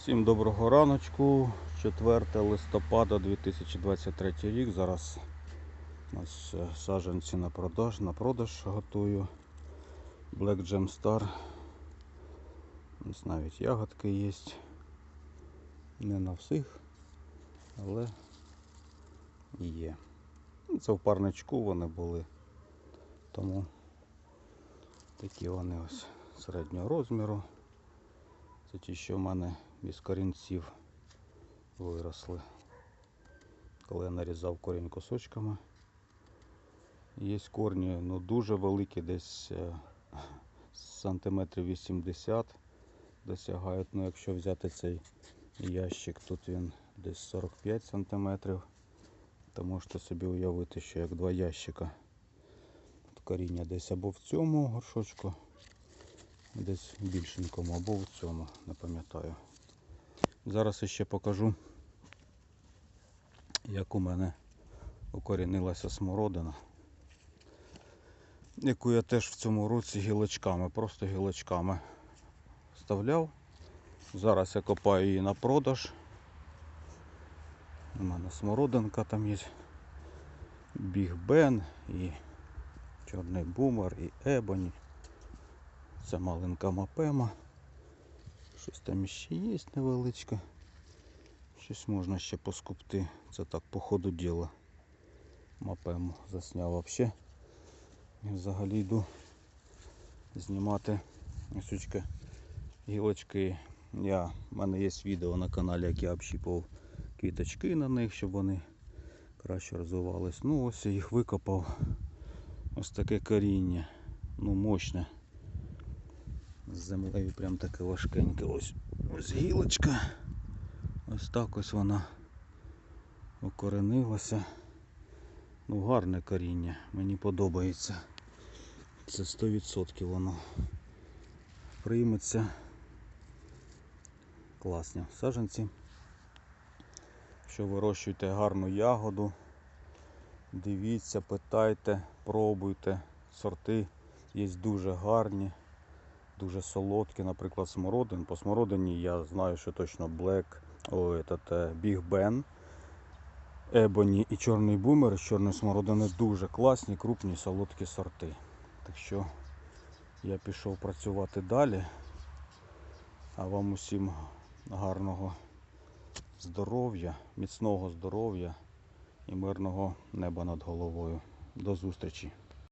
Всім доброго раночку. 4 листопада 2023 рік. Зараз у нас е, саджанці на продаж, на продаж готую. Black Gem Star. Ось навіть ягодки є. Не на всіх, але є. Ну, Це в парничку вони були. Тому такі вони ось середнього розміру. Це ті, що в мене без корінців виросли. Коли я нарізав корінь кусочками. Є корні ну, дуже великі, десь е, сантиметрів 80 досягають. Ну, якщо взяти цей ящик, тут він десь 45 сантиметрів, то можете собі уявити, що як два ящика. Коріння десь або в цьому горшочку, десь більшенькому, або в цьому, не пам'ятаю. Зараз ще покажу, як у мене укорінилася смородина, яку я теж в цьому році гілочками, просто гілочками вставляв. Зараз я копаю її на продаж. У мене смородинка там є. Біг Бен і Чорний бумер і Ебоні. Це маленька мапема. Щось там ще є невеличке. Щось можна ще поскупти. Це так по ходу діла. Мапему засняв вообще. І взагалі йду знімати осючки гілочки. Я, в мене є відео на каналі, як я общіпав квіточки на них, щоб вони краще розвивались. Ну ось я їх викопав. Ось таке коріння. Ну мощне. З землею прям таке важкеньке. Ось, ось гілочка. Ось так ось вона укоренилася. Ну гарне коріння, мені подобається. Це 100% воно прийметься. Класні саджанці. Що вирощуєте гарну ягоду, дивіться, питайте, пробуйте. Сорти є дуже гарні, дуже солодкі, наприклад, смородин. По смородині я знаю, що точно Black, о, этот, е, Big Ben, Ебоні і Чорний бумер з чорної смородини дуже класні, крупні, солодкі сорти. Так що я пішов працювати далі. А вам усім гарного здоров'я, міцного здоров'я і мирного неба над головою. До зустрічі!